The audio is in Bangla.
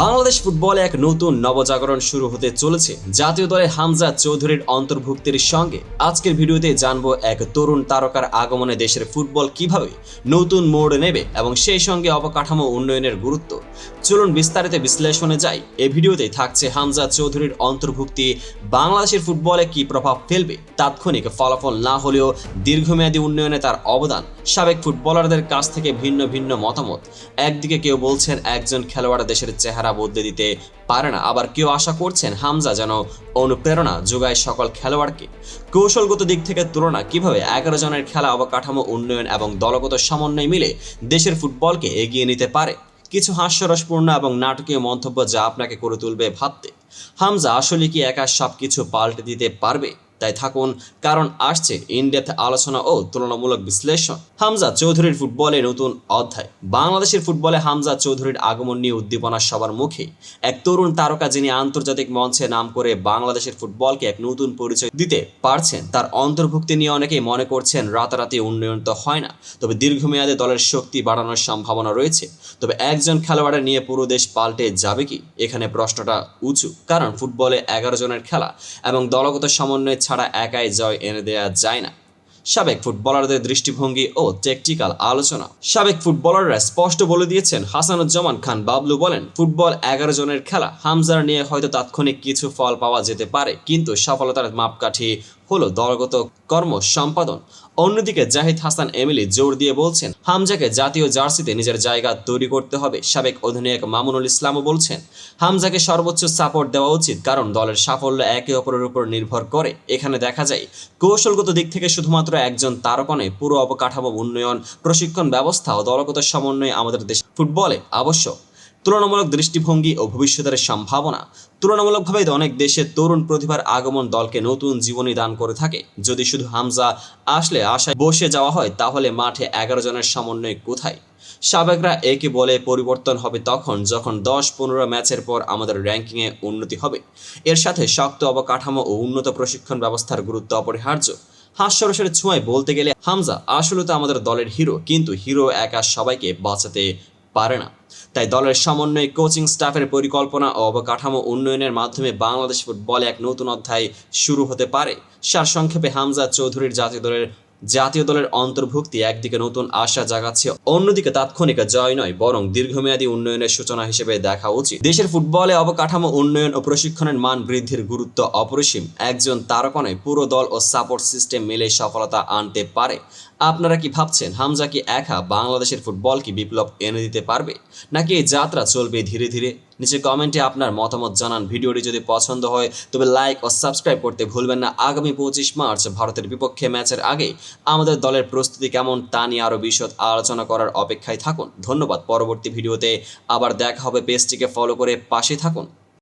বাংলাদেশ ফুটবলে এক নতুন নবজাগরণ শুরু হতে চলেছে। জাতীয় দলে হামজা চৌধুরীর অন্তর্ভুক্তির সঙ্গে আজকের ভিডিওতে জানব এক তরুণ তারকার আগমনে দেশের ফুটবল কীভাবে নতুন মোড় নেবে এবং সেই সঙ্গে অবকাঠামো উন্নয়নের গুরুত্ব। চলুন বিস্তারিত বিশ্লেষণে যাই। এই ভিডিওতে থাকছে হামজা চৌধুরীর অন্তর্ভুক্তি, বাংলাদেশের ফুটবলে কি প্রভাব ফেলবে, তাৎক্ষণিক ফলাফল না হলেও দীর্ঘমেয়াদী উন্নয়নে তার অবদান, সাবেক ফুটবলারদের কাছ থেকে ভিন্ন ভিন্ন মতামত। একদিকে কেউ বলছেন একজন খেলোয়াড় দেশের চেহারা বদলে দিতে পারে না। আবার কেউ আশা করছেন হামজা যেন অনুপ্রেরণা যোগায় সকল খেলোয়াড়কে। কৌশলগত দিক থেকে তুলনা, কীভাবে এগারো জনের খেলা অবকাঠামো, উন্নয়ন এবং দলগত সমন্বয় মিলে দেশের ফুটবলকে এগিয়ে নিতে পারে? কিছু হাস্যরসপূর্ণ এবং নাটকীয় মন্তব্য যা আপনাকে করে তুলবে ভাবতে। হামজা আসলে কি একা সবকিছু পাল্টে দিতে পারবে? তাই থাকুন, কারণ আসছে ইনডেপথ আলোচনা ও তুলনামূলক বিশ্লেষণ। হামজা চৌধুরীর ফুটবলে নতুন অধ্যায়। বাংলাদেশের ফুটবলে হামজা চৌধুরীর আগমন নিয়ে উদ্দীপনা সবার মুখে এক তরুণ তারকা যিনি আন্তর্জাতিক মঞ্চে নাম করে বাংলাদেশের ফুটবলকে এক নতুন পরিচয় দিতে পারছেন, তার অন্তর্ভুক্তি নিয়ে অনেকেই মনে করছেন রাতারাতি উন্নয়ন তো হয় না, তবে দীর্ঘমেয়াদে দলের শক্তি বাড়ানোর সম্ভাবনা রয়েছে। তবে একজন খেলোয়াড়ের নিয়ে পুরো দেশ পাল্টে যাবে কি? এখানে প্রশ্নটা উঁচু, কারণ ফুটবলে এগারো জনের খেলা এবং দলগত সমন্বয় ছাড়া একাই জয় এনে দেওয়া যায় না। সাবেক ফুটবলারদের দৃষ্টিভঙ্গি ও টেকটিক্যাল আলোচনা। সাবেক ফুটবলাররা স্পষ্ট বলে দিয়েছেন, হাসানুজ্জামান খান বাবলু বলেন, ফুটবল এগারো জনের খেলা। হামজার নিয়ে হয়তো তাৎক্ষণিক কিছু ফল পাওয়া যেতে পারে, কিন্তু সফলতার মাপকাঠি হলো দলগত কর্ম সম্পাদন অন্যদিকে জাহিদ হাসান এমিলি জোর দিয়ে বলছেন, হামজাকে জাতীয় জার্সিতে নিজের জায়গা তৈরি করতে হবে, সাবেক অধিনায়ক মামুনুল ইসলামও বলছেন। হামজাকে সর্বোচ্চ সাপোর্ট দেওয়া উচিত, কারণ দলের সাফল্য একে অপরের উপর নির্ভর করে। এখানে দেখা যায়, কৌশলগত দিক থেকে শুধুমাত্র একজন তারকনে পুরো অবকাঠামো উন্নয়ন, প্রশিক্ষণ ব্যবস্থা ও দলগত সমন্বয় আমাদের দেশ ফুটবলে আবশ্যক। তুলনামূলক দৃষ্টিভঙ্গি ও ভবিষ্যতের সম্ভাবনা। তুলনামূলকভাবে অনেক দেশের তরুণ প্রতিভার আগমন দলকে নতুন জীবনী দান করে থাকে। যদি শুধু হামজা আসলে আশায় বসে যাওয়া হয়, তাহলে মাঠে এগারো জনের সমন্বয় কোথায়? সাবেকরা একে বলে পরিবর্তন হবে তখন, যখন দশ পনেরো ম্যাচের পর আমাদের র্যাঙ্কিংয়ে উন্নতি হবে। এর সাথে শক্ত অবকাঠামো ও উন্নত প্রশিক্ষণ ব্যবস্থার গুরুত্ব অপরিহার্য। হাস্যরসের ছোঁয়ায় বলতে গেলে, হামজা আসলে তো আমাদের দলের হিরো, কিন্তু হিরো একা সবাইকে বাঁচাতে পারে না। তাই দলের সমন্বয় কোচিং স্টাফের পরিকল্পনা ও অবকাঠামো উন্নয়নের মাধ্যমে বাংলাদেশ ফুটবলে এক নতুন অধ্যায় শুরু হতে পারে। সারসংক্ষেপে হামজা চৌধুরীর জাতীয় দলের জাতীয় দলের অন্তর্ভুক্তি একদিকে নতুন আশা জাগাচ্ছে, অন্যদিকে তাৎক্ষণিক জয় নয়, বরং দীর্ঘমেয়াদী উন্নয়নের সূচনা হিসেবে দেখা উচিত। দেশের ফুটবলে অবকাঠামো উন্নয়ন ও প্রশিক্ষণের মান বৃদ্ধির গুরুত্ব অপরিসীম। একজন তারকনে পুরো দল ও সাপোর্ট সিস্টেম মিলে সফলতা আনতে পারে। আপনারা কি ভাবছেন হামজা কি একা বাংলাদেশের ফুটবল কি বিপ্লব এনে দিতে পারবে? নাকি এই যাত্রা চলবে ধীরে ধীরে? নিচে কমেন্টে আপনার মতামত জানান। ভিডিওটি যদি পছন্দ হয়, তবে লাইক ও সাবস্ক্রাইব করতে ভুলবেন না। আগামী পঁচিশ মার্চ ভারতের বিপক্ষে ম্যাচের আগে আমাদের দলের প্রস্তুতি কেমন তা নিয়ে আরও বিশদ আলোচনা করার অপেক্ষায় থাকুন। ধন্যবাদ। পরবর্তী ভিডিওতে আবার দেখা হবে। পেজটিকে ফলো করে পাশে থাকুন।